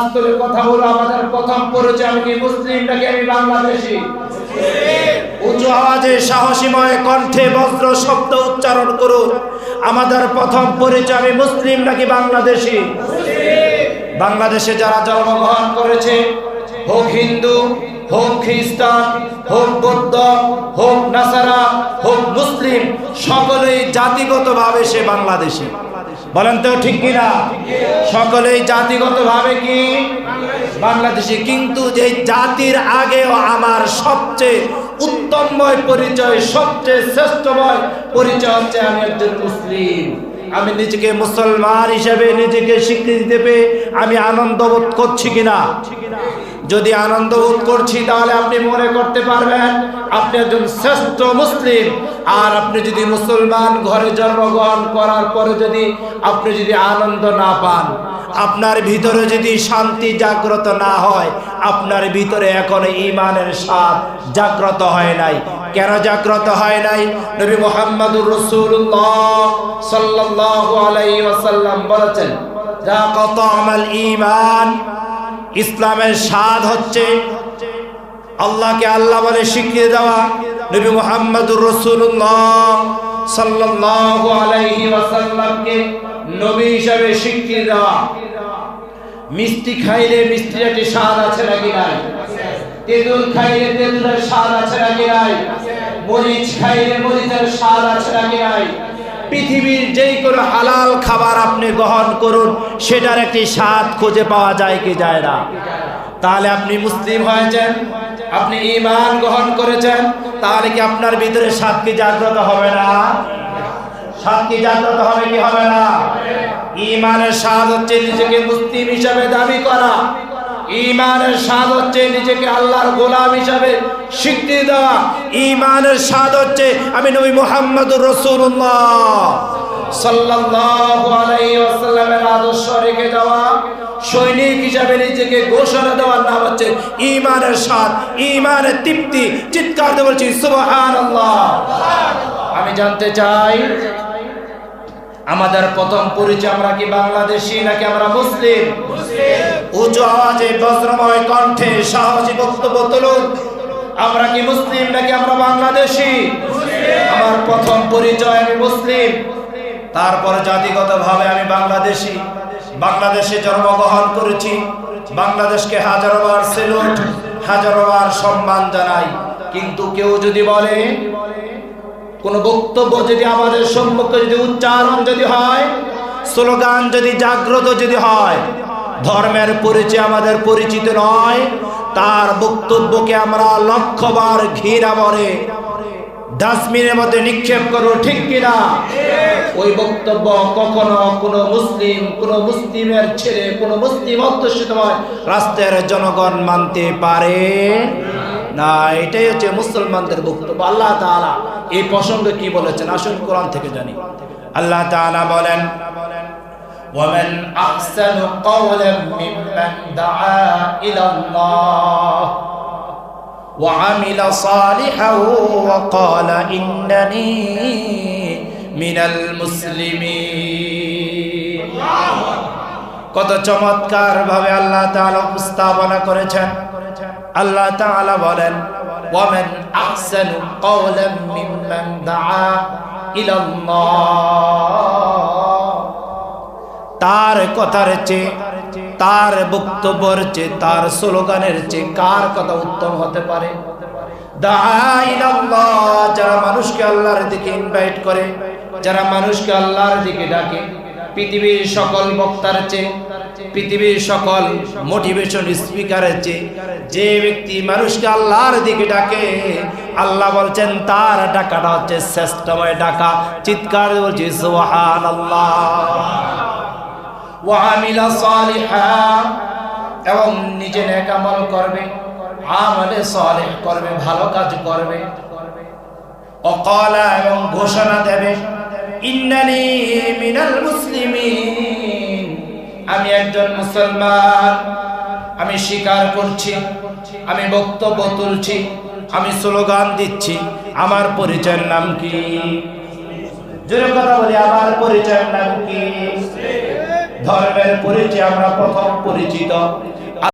বাস্তবের কথা হলো আমাদের প্রথম পরিচয় আমি কি মুসলিম নাকি আমি বাংলাদেশি? উঁচু আওয়াজে সাহসীময় কণ্ঠে বজ্র শব্দ উচ্চারণ করুন। আমাদের প্রথম পরিচয় আমি মুসলিম নাকি বাংলাদেশি? বাংলাদেশে যারা জন্মগ্রহণ করেছে, হোক হিন্দু, হোক খ্রিস্টান, হোক বৌদ্ধ, হোক নাসারা, হোক মুসলিম, সকলেই জাতিগতভাবে সে বাংলাদেশি। বলেন তো ঠিক কিনা? সকলেই জাতিগতভাবে কি? বাংলাদেশি কিন্তু যে জাতির আগেও আমার সবচেয়ে উত্তমময় পরিচয়, সবচেয়ে শ্রেষ্ঠময় পরিচয় হচ্ছে আমি একজন মুসলিম। আমি নিজেকে মুসলমান হিসেবে নিজেকে স্বীকৃতি দেবে আমি আনন্দ বোধ করছি কিনা? যদি আনন্দ বোধ করছি, তাহলে আপনি মনে করতে পারবেন, আপনি একজন শ্রেষ্ঠ মুসলিম। আর আপনি যদি মুসলমান ঘরে জন্মগ্রহণ করার পরে যদি আপনি যদি আনন্দ না পান, আপনার ভিতরে যদি শান্তি জাগ্রত না হয়, আপনার ভিতরে এখন ইমানের স্বাদ জাগ্রত হয় নাই। কেন জাগ্রত হয় নাই? নবী মোহাম্মদুর রসুল্লাহ আলাইহি ওয়াসাল্লাম বলেছেন, যা কত আমাল ইমান ইসলামের স্বাদ হচ্ছে আল্লাহকে আল্লাহ বলে শিখিয়ে দেওয়া নবী মোহাম্মদুর রসুল্লাহ নবী হিসাবে শিখিয়ে মিষ্টি খাইলে স্বাদ আছে খাইলে স্বাদ আছে মরিচ খাইলে মরিচের স্বাদ আছে নাকি নাই? পৃথিবীর যেই কোনো হালাল খাবার আপনি গ্রহণ করুন, সেটার একটি স্বাদ খুঁজে পাওয়া যায় কি যায় না? তাহলে আপনি মুসলিম হয়েছেন, আপনি ইমান গ্রহণ করেছেন, তাহলে কি আপনার ভিতরে স্বাদ কি জাগ্রত হবে না? স্বাদ কি জাগ্রত হবে কি হবে না? ইমানের স্বাদ হচ্ছে নিজেকে মুসলিম হিসাবে দাবি করা। ইমানের স্বাদ হচ্ছে নিজেকে আল্লাহর গোলাম হিসাবে স্বীকৃতি দেওয়া। ইমানের স্বাদ হচ্ছে আমি নবী আদর্শ রেখে যাওয়া হিসাবে নিজেকে হচ্ছে ইমানের স্বাদ, ইমানের তৃপ্তি। চিৎকার বলছি আমি জানতে চাই আমাদের প্রথম পরিচয় আমরা কি বাংলাদেশি নাকি আমরা মুসলিম? উঁচু আওয়াজে বজ্রময় কণ্ঠে সাহসী বক্তব্য তুলুন। আমরা কি মুসলিম নাকি আমরা বাংলাদেশি? আমার প্রথম পরিচয় আমি মুসলিম। তারপর জাতিগতভাবে আমি বাংলাদেশি। বাংলাদেশে জন্মগ্রহণ করেছি। বাংলাদেশকে হাজারোবার সেলুট হাজারোবার সম্মান জানাই। কিন্তু কেউ যদি বলে কোন বক্তব্য যদি আমাদের সম্মুখে যদি উচ্চারণ যদি হয়, স্লোগান যদি জাগ্রত যদি হয়, ধর্মের পরিচয় আমাদের পরিচিত নয়, তার বক্তব্যকে আমরা লক্ষবার ঘিরা মরে ডাস্টবিনের মধ্যে নিক্ষেপ করব, ঠিক কিনা? ওই বক্তব্য কখনো কোনো মুসলিম, কোন মুসলিমের ছেলে, কোন মুসলিম অধ্যুষিত হয়, রাষ্ট্রের জনগণ মানতে পারে। না এটাই হচ্ছে মুসলমানদের বক্তব্য আল্লাহ তাআলা এই প্রসঙ্গে কি বলেছেন আসুন কোরআন থেকে জানি আল্লাহ তাআলা বলেন ومن أحسن قولا ممن دعا إلى الله وعمل صالحا وقال إنني من المسلمين কত চমৎকার ভাবে আল্লাহ তাআলা উপস্থাপনা করেছেন আল্লাহ তাআলা বলেন, ওয়ামান আহসানু কওলাম মিম্মান দাআ ইলা আল্লাহ তার কথার চেয়ে, তার বক্তব্যের চেয়ে, তার স্লোগানের চেয়ে কার কথা উত্তম হতে পারে? যারা মানুষকে আল্লাহর দিকে ইনভাইট করে, যারা মানুষকে আল্লাহর দিকে ডাকে, পৃথিবীর সকল বক্তার চেয়ে পৃথিবীর সকল মোটিভেশন স্পিকারের চেয়ে যে ব্যক্তি মানুষকে আল্লাহর দিকে ডাকে, আল্লাহ বলছেন, তার ডাকাটা হচ্ছে শ্রেষ্ঠময় ডাকা। চিৎকার বলছি সুবহান আল্লাহ ওয়ামিলা সালিহা। এবং নিজে নেক আমল করবে, আমলে সালেহ করবে, ভালো কাজ করবে। অকালা এবং ঘোষণা দেবে, ইন্নানি মিনাল মুসলিমিন। আমি একজন মুসলমান, আমি স্বীকার করছি, আমি বক্তব্য তুলছি, আমি স্লোগান দিচ্ছি। আমার পরিচয়ের নাম কি? বলি, আমার পরিচয়ের নাম কি? ধর্মের পরিচয়, আমরা প্রথম পরিচিত।